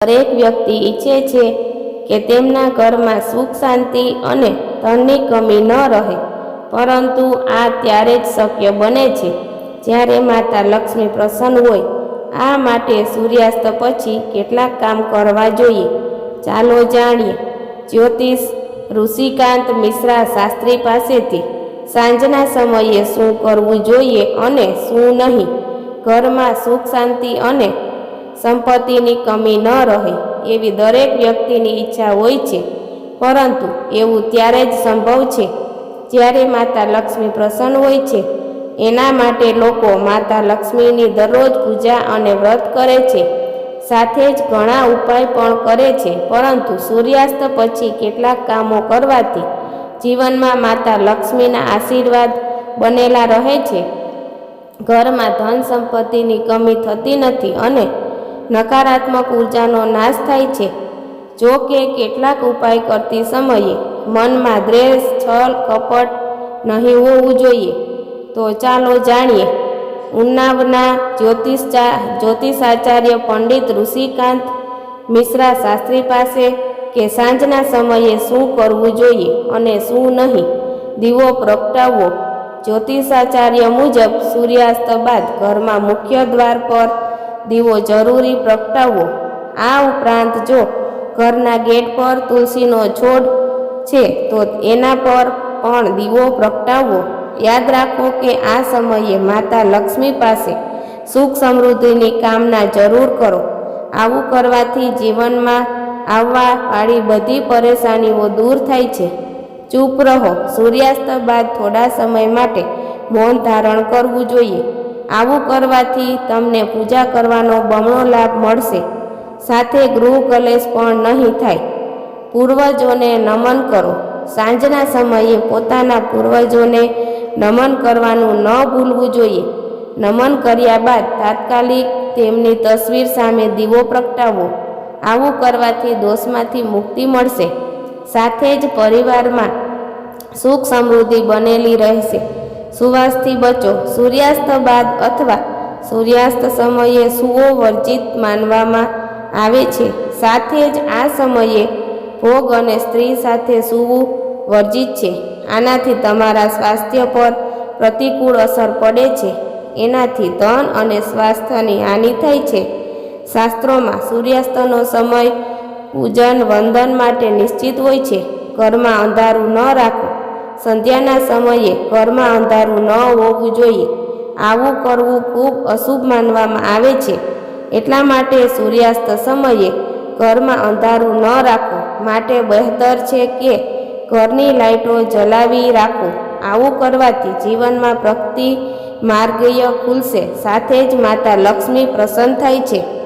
દરેક વ્યક્તિ ઈચ્છે છે કે તેમના ઘરમાં સુખ, શાંતિ અને ધનની કમી ન રહે, પરંતુ આ ત્યારે જ શક્ય બને છે. જ્યારે માતા લક્ષ્મી પ્રસન્ન હોય, આ માટે સૂર્યાસ્ત પછી કેટલાક કામ કરવા જોઈએ. ચાલો જાણીએ. જ્યોતિષ ઋષિકાંત મિશ્રા શાસ્ત્રી પાસેથી સાંજના સમયે શું કરવું જોઈએ અને શું નહીં? ઘરમાં સુખ, શાંતિ અને સંપત્તિની કમી ન રહે એવી દરેક વ્યક્તિની ઈચ્છા હોય છે. પરંતુ એવું ત્યારે જ સંભવ છે જ્યારે માતા લક્ષ્મી પ્રસન્ન હોય છે. એના માટે લોકો માતા લક્ષ્મીની દરરોજ પૂજા અને વ્રત કરે છે. સાથે જ ઘણા ઉપાય પણ કરે છે, પરંતુ સૂર્યાસ્ત પછી કેટલાક કામો કરવાથી જીવનમાં માતા લક્ષ્મીના આશીર્વાદ બનેલા રહે છે. ઘરમાં ધન સંપત્તિની કમી થતી નથી અને નકારાત્મક ઉર્જાનો નાશ થાય છે. જો કે કેટલાક ઉપાય કરતી સમયે મનમાં દ્વેષ, છલ, કપટ નહીં હોવું જોઈએ. તો ચાલો જાણીએ. ઉન્નાવના જ્યોતિષા, જ્યોતિષાચાર્ય પંડિત ઋષિકાંત મિશ્રા શાસ્ત્રી પાસે કે સાંજના સમયે શું કરવું જોઈએ અને શું નહીં, દીવો પ્રગટાવવો જ્યોતિષાચાર્ય મુજબ સૂર્યાસ્ત બાદ ઘરમાં મુખ્ય દ્વાર પર દીવો જરૂરી પ્રગટાવવો આ ઉપરાંત જો ઘરના ગેટ પર તુલસીનો છોડ છે, તો એના પર પણ દીવો પ્રગટાવવો યાદ રાખો કે આ સમયે માતા લક્ષ્મી પાસે સુખ સમૃદ્ધિની કામના જરૂર કરો. આવું કરવાથી જીવનમાં આવવા વાળી બધી પરેશાનીઓ દૂર થાય છે. ચૂપ રહો. સૂર્યાસ્ત બાદ થોડા સમય માટે મૌન ધારણ કરવું જોઈએ. આવું કરવાથી તમને પૂજા કરવાનો બમણો લાભ મળશે. સાથે ગૃહ કલેશ પણ નહીં થાય. પૂર્વજોને નમન કરો. સાંજના સમયે પોતાના પૂર્વજોને નમન કરવાનું ન ભૂલવું જોઈએ. નમન કર્યા બાદ તાત્કાલિક તેમની તસવીર સામે દીવો પ્રગટાવવો આવું કરવાથી દોષમાંથી મુક્તિ મળશે. સાથે જ પરિવારમાં સુખ સમૃદ્ધિ બનેલી રહેશે. સુવાસથી બચો. સૂર્યાસ્ત બાદ અથવા સૂર્યાસ્ત સમયે સૂવો વર્જિત માનવામાં આવે છે. સાથે જ આ સમયે ભોગ અને સ્ત્રી સાથે સૂવું વર્જિત છે. આનાથી તમારા સ્વાસ્થ્ય પર પ્રતિકૂળ અસર પડે છે. એનાથી ધન અને સ્વાસ્થ્યની હાનિ થાય છે. શાસ્ત્રોમાં સૂર્યાસ્તનો સમય પૂજન વંદન માટે નિશ્ચિત હોય છે. ઘરમાં અંધારું ન રાખો. સંધ્યાના સમયે ઘરમાં અંધારું ન હોવું જોઈએ. આવું કરવું ખૂબ અશુભ માનવામાં આવે છે. એટલા માટે સૂર્યાસ્ત સમયે ઘરમાં અંધારું ન રાખો માટે બહેતર છે કે ઘરની લાઇટો જલાવી રાખો આવું કરવાથી જીવનમાં પ્રગતિ માર્ગીય ખુલશે. સાથે જ માતા લક્ષ્મી પ્રસન્ન થાય છે.